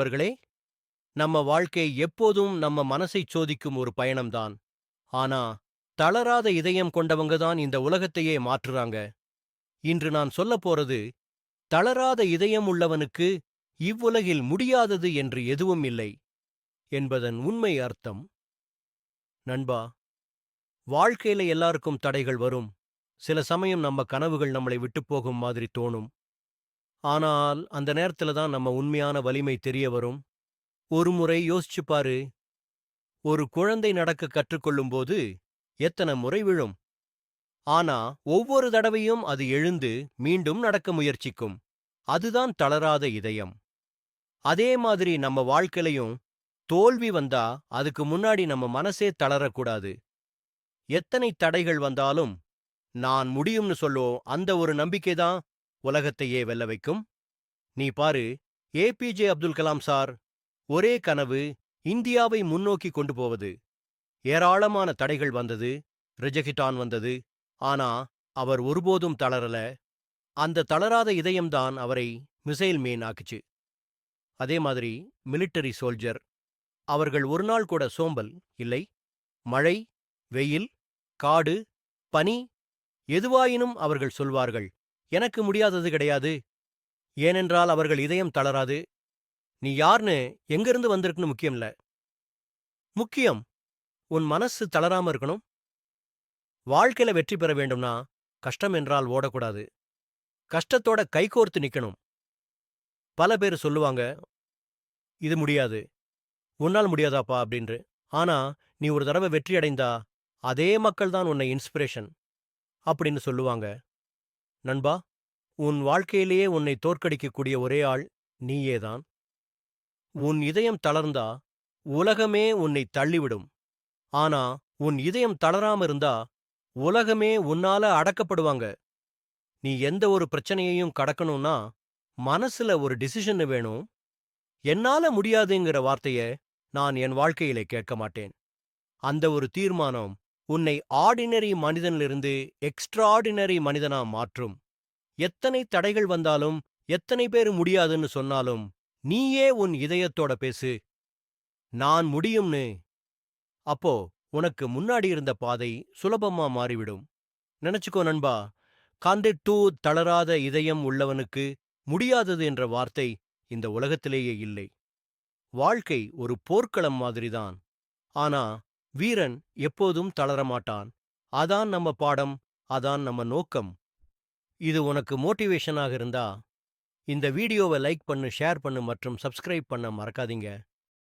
நண்பர்களே நம்ம வாழ்க்கை எப்போதும் நம்ம மனசைச் சோதிக்கும் ஒரு பயணம்தான். ஆனா தளராத இதயம் கொண்டவங்க தான் இந்த உலகத்தையே மாற்றுறாங்க. இன்று நான் சொல்லப் போறது தளராத இதயம் உள்ளவனுக்கு இவ்வுலகில் முடியாதது என்று எதுவும் இல்லை என்பதன் உண்மை அர்த்தம். நண்பா வாழ்க்கையில எல்லாருக்கும் தடைகள் வரும். சில சமயம் நம்ம கனவுகள் நம்மளை விட்டுப் போகும் மாதிரி தோணும். ஆனால் அந்த நேரத்துல தான் நம்ம உண்மையான வலிமை தெரிய வரும். ஒரு முறை யோசிச்சு பாரு. ஒரு குழந்தை நடக்க கற்றுக்கொள்ளும்போது எத்தனை முறை விழும்? ஆனா ஒவ்வொரு தடவையும் அது எழுந்து மீண்டும் நடக்க முயற்சிக்கும். அதுதான் தளராத இதயம். அதே மாதிரி நம்ம வாழ்க்கையிலையும் தோல்வி வந்தா அதுக்கு முன்னாடி நம்ம மனசே தளரக்கூடாது. எத்தனை தடைகள் வந்தாலும் நான் முடியும்னு சொல்லுவோம். அந்த ஒரு நம்பிக்கை தான் உலகத்தையே வெல்ல வைக்கும். நீ பாரு ஏபிஜே அப்துல் கலாம் சார் ஒரே கனவு இந்தியாவை முன்னோக்கி கொண்டு போவது. ஏராளமான தடைகள் வந்தது ரிஜகிட்டான் வந்தது ஆனா அவர் ஒருபோதும் தளரல. அந்த தளராத இதயம்தான் அவரை மிசைல் மேன் ஆக்குச்சு. அதே மாதிரி மிலிட்டரி சோல்ஜர் அவர்கள் ஒரு நாள் கூட சோம்பல் இல்லை. மழை வெயில் காடு பனி எதுவாயினும் அவர்கள் சொல்வார்கள் எனக்கு முடியாதது கிடையாது. ஏனென்றால் அவர்கள் இதயம் தளராது. நீ யார்னு எங்கிருந்து வந்திருக்குன்னு முக்கியம் இல்ல. முக்கியம் உன் மனசு தளராம இருக்கணும். வாழ்க்கையில வெற்றி பெற வேண்டும்னா கஷ்டம் என்றால் ஓடக்கூடாது. கஷ்டத்தோட கைகோர்த்து நிக்கணும். பல பேர் சொல்லுவாங்க இது முடியாது. உன்னால் முடியாதாப்பா அப்படின்று ஆனா நீ ஒரு தடவை வெற்றி அடைந்தா அதே மக்கள் தான் உன்னை இன்ஸ்பிரேஷன் அப்படின்னு சொல்லுவாங்க. நண்பா உன் வாழ்க்கையிலேயே உன்னை தோற்கடிக்கக்கூடிய ஒரே ஆள் நீயேதான். உன் இதயம் தளர்ந்தா உலகமே உன்னை தள்ளிவிடும். ஆனா உன் இதயம் தளராம இருந்தா உலகமே உன்னால அடக்கப்படுவாங்க. நீ எந்த ஒரு பிரச்சனையையும் கடக்கணும்னா மனசுல ஒரு டிசிஷன் வேணும். என்னால முடியாதுங்கிற வார்த்தைய நான் என் வாழ்க்கையிலே கேட்க மாட்டேன். அந்த ஒரு தீர்மானம் உன்னை ஆர்டினரி மனிதனிலிருந்து எக்ஸ்ட்ராடினரி மனிதனா மாற்றும். எத்தனை தடைகள் வந்தாலும் எத்தனை பேர் முடியாதுன்னு சொன்னாலும் நீயே உன் இதயத்தோட பேசு. நான் முடியும்னு. அப்போ உனக்கு முன்னாடி இருந்த பாதை சுலபமா மாறிவிடும். நினைச்சுக்கோ நண்பா காண்டட் டூ தளராத இதயம் உள்ளவனுக்கு முடியாதது என்ற வார்த்தை இந்த உலகத்திலேயே இல்லை. வாழ்க்கை ஒரு போர்க்களம் மாதிரிதான். ஆனா வீரன் எப்போதும் தளரமாட்டான். அதான் நம்ம பாடம் அதான் நம்ம நோக்கம். இது உனக்கு மோட்டிவேஷனாக இருந்தா இந்த வீடியோவை லைக் பண்ணு ஷேர் பண்ணு மற்றும் சப்ஸ்கிரைப் பண்ண மறக்காதீங்க.